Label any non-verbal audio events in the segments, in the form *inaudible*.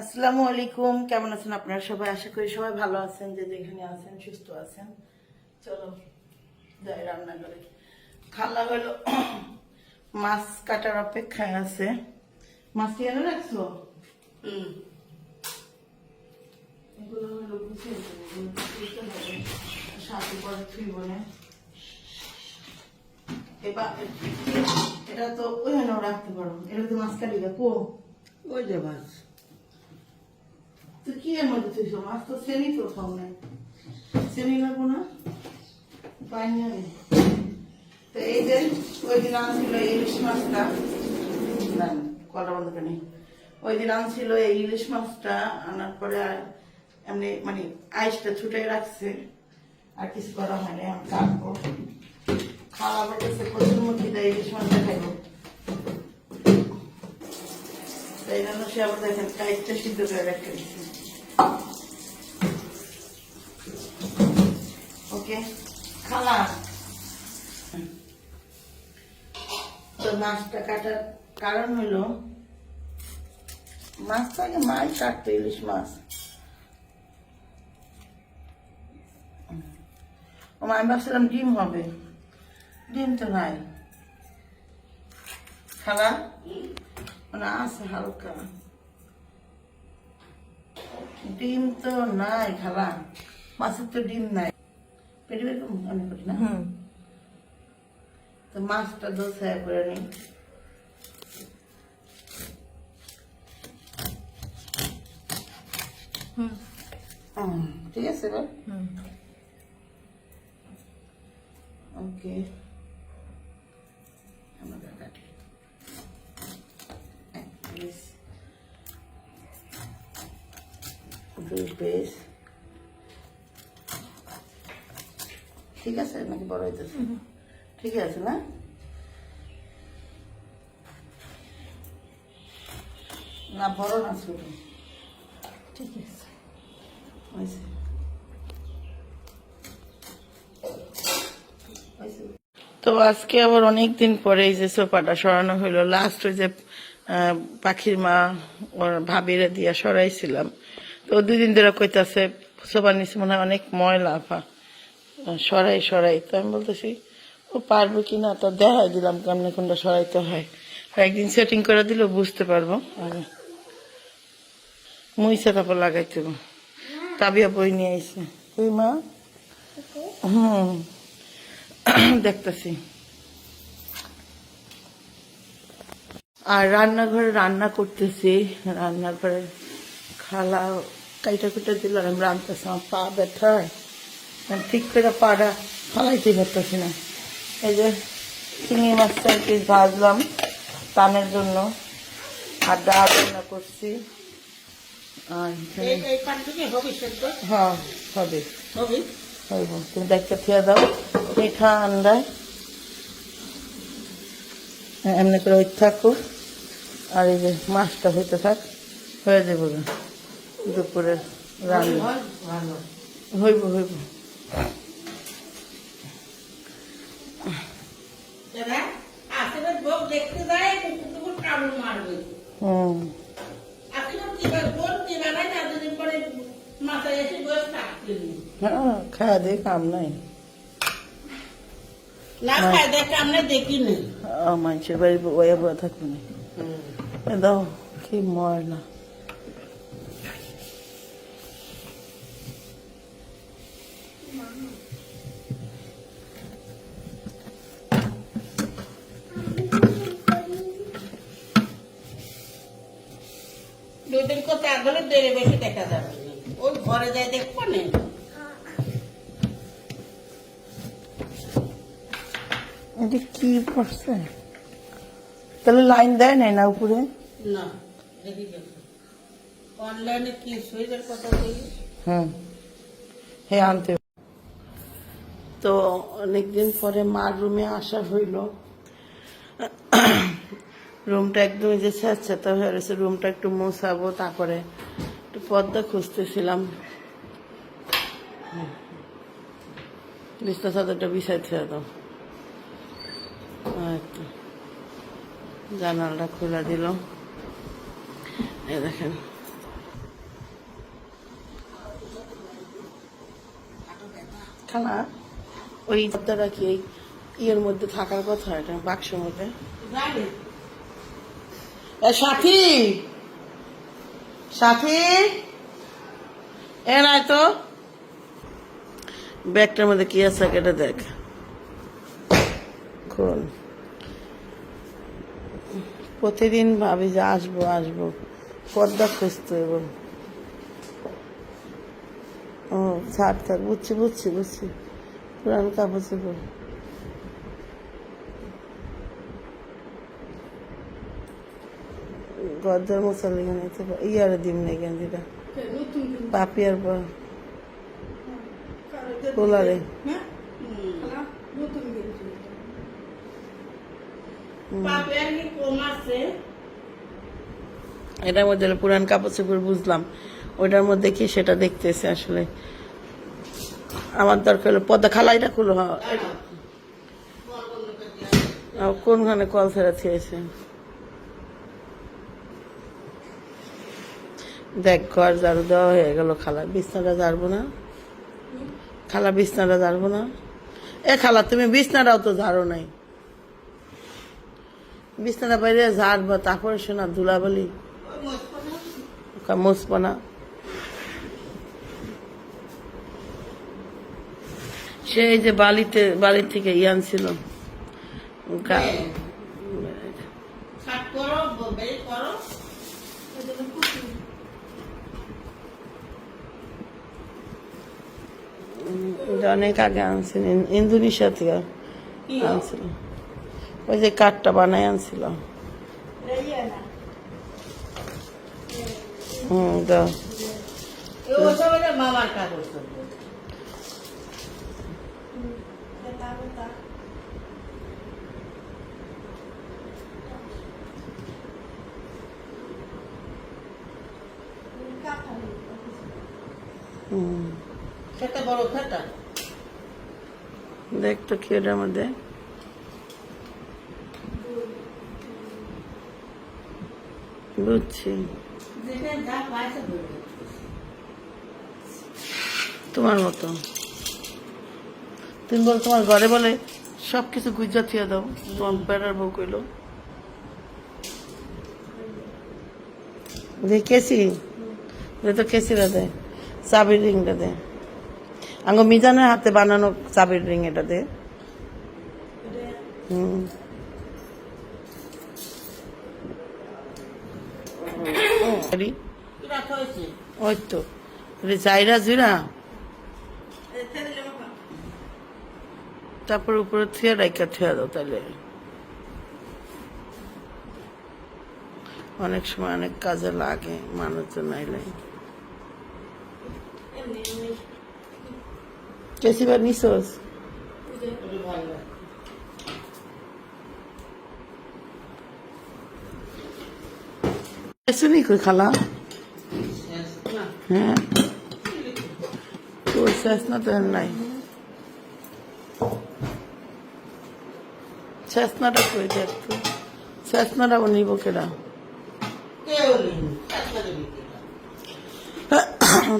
আসসালামু আলাইকুম। কেমন আছেন আপনারা সবাই? আশা করি সবাই ভালো আছেন যে যেখানে আছেন সুস্থ আছেন। চলো যাই রান্না করে খালা হলো *coughs* মাছ কাটার অপেক্ষায় আছে। মাছ কি এনে রাখছো? হুম। এগুলো হলো গুছিয়ে দেবো, এগুলো গুছিয়ে হবে। সাথে পরে থুইব না। এবার এটা তো ওইখানেও রাখতে পারো এটা তো মাছ কাটি কো? ওই যে মাছ। তো কি এর মধ্যে তুই মাছ তো শ্রেণি তো নাই। শ্রেণি লাগবো না? পাইনি আমি তো এই যে, ওই দিন আনছিল এই ইলিশ মাছটা। না কলা বন্ধ করে ওই দিন আনছিল এই ইলিশ মাছটা, আনার পরে আর এমনি মানে আইসটা ছুটে রাখছে। আর কিছু করা হয়নি আমি কাটবো। খাওয়া বেড়েছে প্রচুর মুখি দেয় ইলিশ মাছটা খাইবো তাই জন্য সে আবার দেখেন, কাইটটা সিদ্ধ করে রেখে দিচ্ছে ওকে খালা তো মাছটা কাটার কারণ হলো মাছটা আগে মাছ কাটতো ইলিশ মাছ। আমি ভাবছিলাম ডিম হবে। ডিম তো নাই। খালা? মানে আছে হালকা। ডিম তো নাই খালা। মাছের তো ডিম নাই। পেটে পেটে মনে করি না? তো মাছটা দোষা করে নিই। ঠিক আছে এবার। ওকে দুই পিস ঠিক আছে নাকি বড় হইতেছে? ঠিক আছে না? না বড় না ছোট? ঠিক আছে। তো আজকে আবার অনেক দিন পরে এই যে সোফাটা সরানো হইল লাস্ট ওই যে আহ, পাখির মা ওর ভাবিরে দিয়া সরাইছিলাম। তো দুই দিন ধরে কইতাছে সোফার নিচে মনে হয় অনেক ময়লা, আফা। সরাই সরাই। তো আমি বলতেছি, ও পারব কি না? তো দেখাই দিলাম কেমনে কোনটা সরাইতে হয়। একদিন সেটিং করে দিলে, বুঝতে পারব। আর মুইসা তারপর লাগাইতে। তাবিয়া বই নিয়ে আইছে। তুই মা? হুম। দেখতেছি। আর রান্নাঘরে রান্না করতেছি। রান্নার পরে খালা কাইটা কুটা দিল আর আমি আমার পা ব্যথা। হয় ঠিক করে পাটা ফালাইতে পারতেছি না। এই যে চিংড়ি মাছটা এক পিস ভাজলাম টানের জন্য। আর ডাল রান্না করছি। হ্যাঁ হবে। তুমি দেখতে থিয়া দাও। এই ঠান্ডায় এমনি করে হইতে থাকো আর এই যে মাছটা হইতে থাক হয়ে যাবে। দুপুরে রান্না। হইব হইব। না খাওয়া দিয়ে কাম নাই। না মানুষের বাড়ি থাকবে না। দাও কি ময়লা। দুদিন ঘরে যায় দেখব না। এটা কি পড়ছে? তাহলে লাইন দেয় নাই না উপরে? না অনলাইনে কি সুইচের কথা বলি? হুম। হ্যাঁ আনতে। তো অনেকদিন পরে মার রুমে আসা হইল। রুমটা একদম যে স্যাঁতস্যাঁতা হয়ে রুমটা একটু মোছাবো তারপরে একটু পর্দা খুঁজতেছিলাম। বিছনা চাদরটা বিছাইতে দাও আচ্ছা জানালাটা খোলা দিল এই দেখেন খানা ওই ডাব্দাটা কি এই ইয়ের মধ্যে থাকার কথা? এটা বাক্সের মধ্যে? সাথী! সাথী! এ নাই তো। ব্যাগটার মধ্যে কি আছে এটা দেখ। খোল প্রতিদিন ভাবি যে আসব আসব। পর্দা খুঁজতে এবং ও ছাড় থাক বুঝছি বুঝছি বুঝছি। পুরান কাপড় চোপড় গদ্দার মশলা এখানে ইয়ার দিম না এখান দিটা পাপিয়ার পর। পোলারে পাপের কি কম আছে এটার মধ্যে পুরান কাপড় চোপড় বুঝলাম। ওইটার মধ্যে কি সেটা দেখতেছে আসলে? আমার দরকার হলো পদ্মা খালাইটা খুলো হ্যাঁ। এটা- আহ, কোনখানে কল ফেরা থিয়েছে দেখ ঘর ঝাড়ু দেওয়া হয়ে গেল খালা বিছনাটা ঝাড়বো না। খালা বিছনাটা ঝাড়বো না এ খালা তুমি বিছনাটাও তো ঝাড়ো নাই বিছনাটা বাইরে ঝাড়বো তারপরে শোনা ধুলাবালি মুছবো না সে এই যে বালিতে বালি থেকে ইয়ান ছিল করো এটা অনেক আগে আনছিল ইন- ইন্দোনেশিয়া থেকে আনছিল। ওই যে কাঠটা বানাই আনছিল। হুম দাও। মামার কাগজ সেটা বড় খাটা দেখ তো কি ওটার মধ্যে। বুঝছি। তোমার মতো। তুমি বল, তোমার ঘরে বলে সব কিছু গুজা থিয়া দাও। তোমার বেড়ার বউ কইলো। যে তো কেসিটা দে। চাবির রিংটা দে। আঙ্গ মিজানের হাতে বানানো চাবির রিং এটা দে হুম ওই তো তারপর উপরে থুয়া রাইকা থুয়া দাও তাহলে অনেক সময় অনেক কাজে লাগে মানুষজন আইলে। ওটা ভালো লাগে শুনি কই খালা না হ্যাঁ তোর শেষ না তো নাই শেষনাটা কই দেখ শেষনাটা নিব কেডা কেউ নেই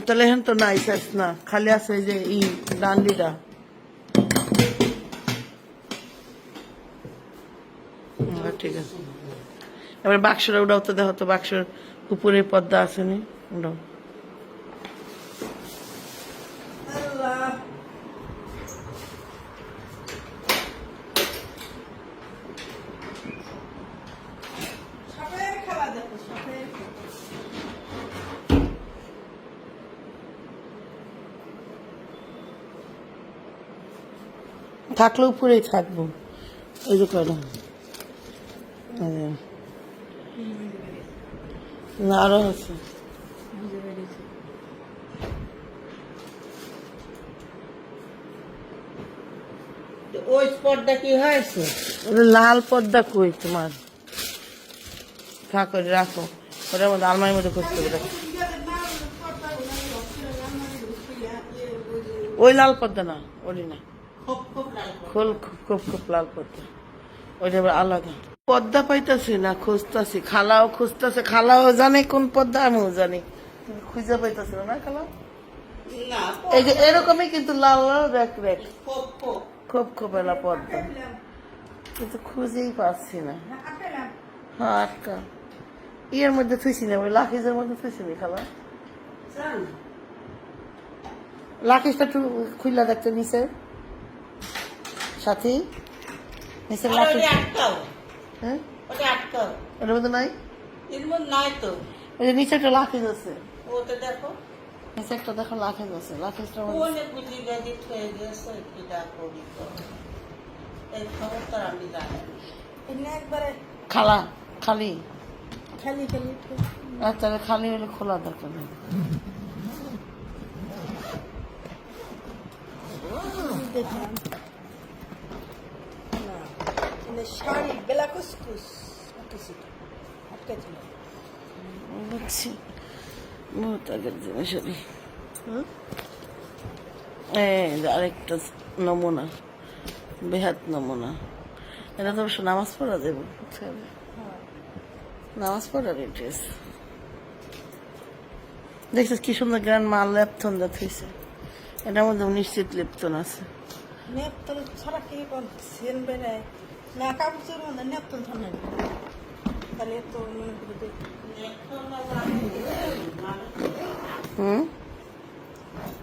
তাহলে তো নাই শেষনা খালি আছে যে ই ডান্ডিটা ঠিক আছে এবার বাক্সটা উঠাও তো দেখো তো বাক্সর উপরে পর্দা আসেনি উঠাও থাকলে উপরেই থাকব ওই যে কয়টা এই যে। না আরও আছে ওই স্পটটা কি হয়েছে লাল পর্দা কই তোমার থাকো রাখো ওটার মধ্যে আলমারির মধ্যে খুঁজতে হবে। ওই লাল পর্দা না ওই না। খোল খুব খুব খুব লাল পর্দা ওইটা আবার আলাদা পর্দা পাইতাছি না খুঁজতাছি খালাও খুঁজতাছে খালাও জানে কোন পদ্মা আমিও জানি। খুঁজে পাইতাছি না খালা? এই যে এরকমই কিন্তু লাল লাল রেক রেক খোপ খুব। খোপেলা পদ্মা। কিন্তু খুঁজেই পাচ্ছি না। হ্যাঁ আটকা। ইয়ের মধ্যে থুইছি না ওই লাখিজের মধ্যে থুইছি না খালা? লাখিজটা একটু খুললা দেখতে নিচে। সাথী? নিচে আর লাখিজ হ্যাঁ? ওটা আটকাও। এর মধ্যে নাই? এর মধ্যে নাই তো। ওই যে নিচে একটা লাখিজ আছে। ওটা দেখো। নিচে একটা দেখো লাখিজ আছে। লাখিজটার মধ্যে বুঝি গেছে হয়ে গেছে কিটা করি তো। এই খবর আমি জানি। এমনি একবারে খালা খালি? খালি খালি তাহলে খালি হলে খোলা দরকার নেই। দেখলাম। শাড়ি বেলা কুসকুস আটকেছিল আটকেছিল বুঝছি বহুত আগের জিনিস আরেকটা নমুনা বেহাত নমুনা এটা তো অবশ্য নামাজ পড়া দেবো নামাজ পড়ার ড্রেস দেখছিস কি সুন্দর গ্রান মাল লেপথন দেখ হয়েছে এটার মধ্যে নিশ্চিত লেপথন আছে নেপতল ছাড়া কি থানে তাহলে তো মনে করে দেখ হুম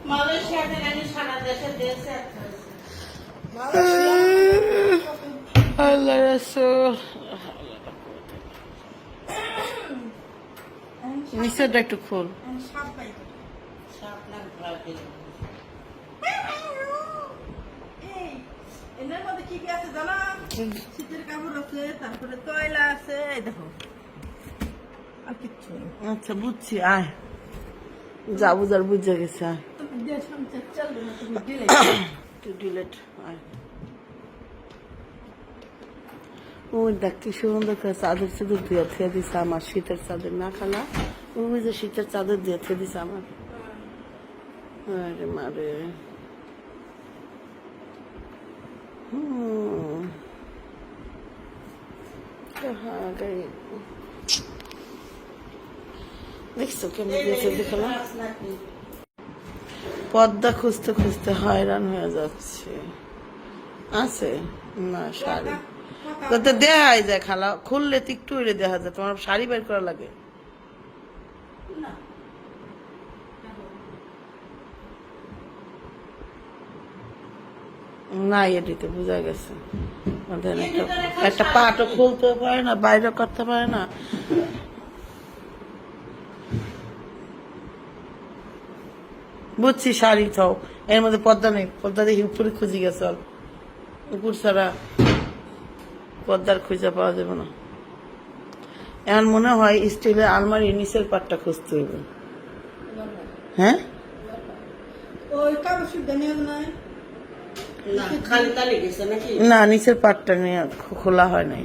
মালয়েশিয়াতে নাকি সারা দেশে দেশে আল্লাহ রাসূল নিচেরটা একটু খোল এদের মধ্যে কি কি আছে জানা শীতের কাপড় আছে তারপরে তয়লা আছে দেখো। আর কিচ্ছু আচ্ছা বুঝছি আয়। যা বুঝার বুঝে গেছে আয়। ডিলেট *coughs* আয়। ওই দেখ কি সুন্দর করে চাদর চাদর দিয়ে থুয়ে দিছে আমার শীতের চাদর না খালা। ওই যে শীতের চাদর দিয়ে থুয়ে দিছে আমার। আরে মারে। হুম। দেখছ কেমন দেখালাম পদ্মা খুঁজতে খুঁজতে হয়রান হয়ে যাচ্ছে। আছে? না, শাড়ি। তো দেখাই যায় খালা, খুললে একটু হইলে দেখা যায়, তোমার শাড়ি বের করা লাগে। না এটিতে বোঝা গেছে। একটা পাটও খুলতে পারে না, বাইরে করতে পারে না। বুঝছি, শাড়ি থাও। এর মধ্যে পর্দা নেই, পর্দা দেখি উপরে খুঁজি গেছে উপর ছাড়া পর্দার খুঁজে পাওয়া যাবে না। এখন মনে হয় স্টিলের আলমারি নিচের পাটটা খুঁজতে হবে। হ্যাঁ? নয় না নিচের পাটটা নিয়ে খোলা হয় নাই।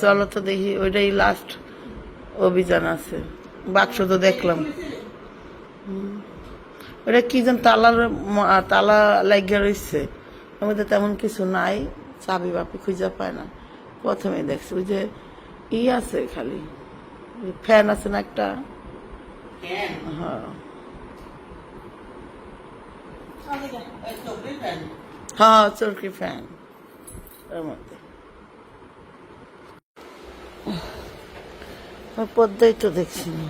চলো তো দেখি ওইটাই লাস্ট অভিযান আছে। বাক্স তো দেখলাম। ওটা কি যেন তালার তালা লাগিয়ে রয়েছে। মধ্যে তেমন কিছু নাই চাবি বাপি খুঁজে পায় না। প্রথমে দেখছি ওই যে ই আছে খালি। ফ্যান আছে না একটা? হ্যাঁ। হ্যাঁ হ্যাঁ চরকি ফ্যান ওর মধ্যে। পদ্মাই তো দেখছি না।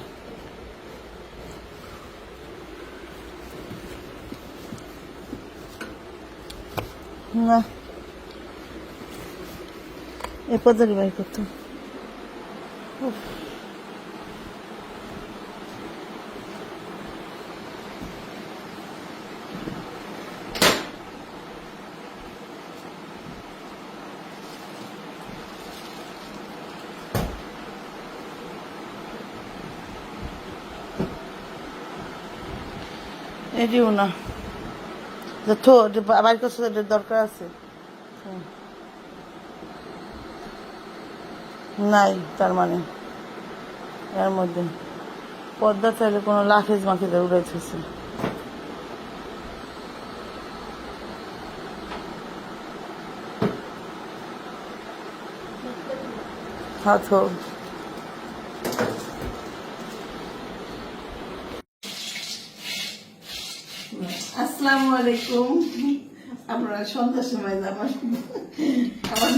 না। এ পদ্মারি বাই করতো। এটিও না। বা- বাইর দরকার আছে। নাই, তার মানে। এর মধ্যে। পর্দা চাইলে কোনো লাখেজ মাখিতে উড়াইতেছে হাত হোক আসসালামু আলাইকুম। আপনারা সন্ধ্যার সময় আমার আমার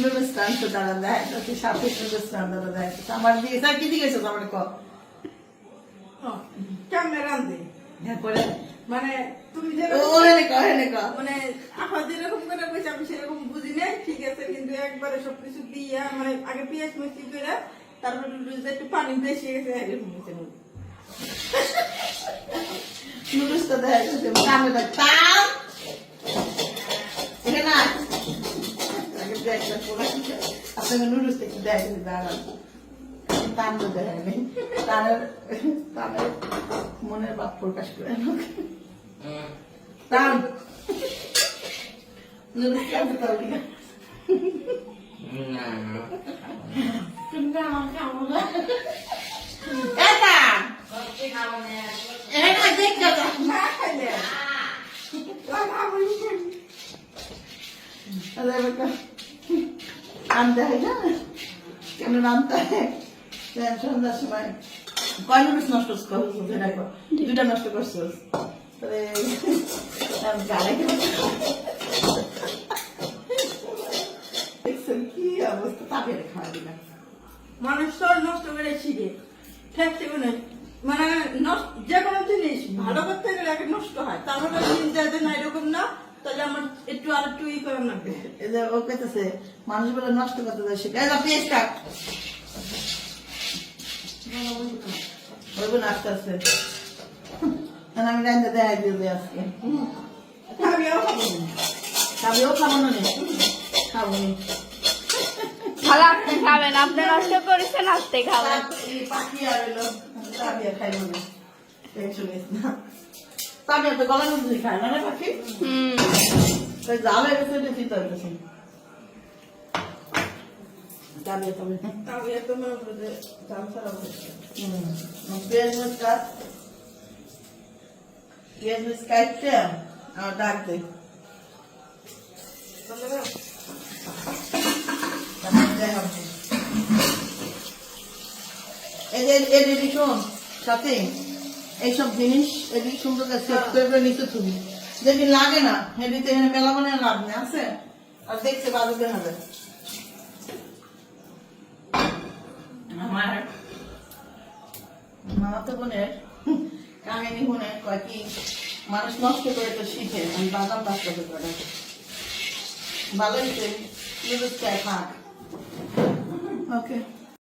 নুরুস্তান তো দাঁড়া দেয় তাতে সাথে নুরুস্তান দাঁড়া দেয়। আমার দিয়ে স্যার কি দিয়েছ আমার ক কেমনে রান্ধে এরপরে মানে তুমি ক ক মানে যেরকম করে বলছে আমি সেরকম বুঝি নাই। ঠিক আছে কিন্তু একবারে সবকিছু দিয়া মানে আগে পেঁয়াজ মিষ্টি করে তারপরে একটু পানি বেশি গেছে এরকম নুডলসটা দেখা যাচ্ছে আমি দেখতাম এখানে আগে দেখলাম পোলা আপনাকে নুডলস দেখি দেখেনি দাঁড়ান। তার মধ্যে হয়নি তার তার মনের বাদ প্রকাশ করে তার নুডলস কেমন তার না না। করছ। দুটা নষ্ট করছ কি অবস্থা তাদের খাওয়া দিলাম মানুষ নষ্ট করে শিখে ঠেকতে মানে মানে যে কোনো জিনিস ভালো করতে গেলে আগে নষ্ট হয়। তারপরে চিন্তা যে না এরকম না তাহলে আমার একটু আর একটু ই করার লাগবে। ও কেতেছে মানুষ বলে নষ্ট করতে দেয় শিখে। এই পেঁয়াজ কাট বলব না আস্তে আস্তে। আমি রান্না দেখাই দিয়ে আজকে। খাবিও খাব না। খাব না খাব নি। তাহলে আপনি খাবেন আপনি নষ্ট করেছেন খাবেন। আর এলো তাবিয়া খাইব না টেনশন নিস না তাবিয়া তো গলা মধ্যে খায় না রে পাখি? হুম। তাই জাল গেছে এটা চিন্তা হইতেছে তাবিয়া তবে আমি এত মনে করো যে জাল হুম। পেঁয়াজ মরিচ কাট পেঁয়াজ মরিচ কাটতে আর ডাক দে তারপর যাই হবে। যে এদিকে শোন সাথে এইসব জিনিস এদিকে সুন্দর সেট করে করে নিতে তুমি। যেদিন লাগে না এদিকে এখানে মেলা মানে লাভ নেই আছে? আর দেখছে বাজে দেখা যায় আমার মামাতো বোনের কাহিনী শুনে কয় মানুষ নষ্ট করে তো শিখে আমি বাদাম বাস করতে পারে ভালো হয়েছে খাক ওকে।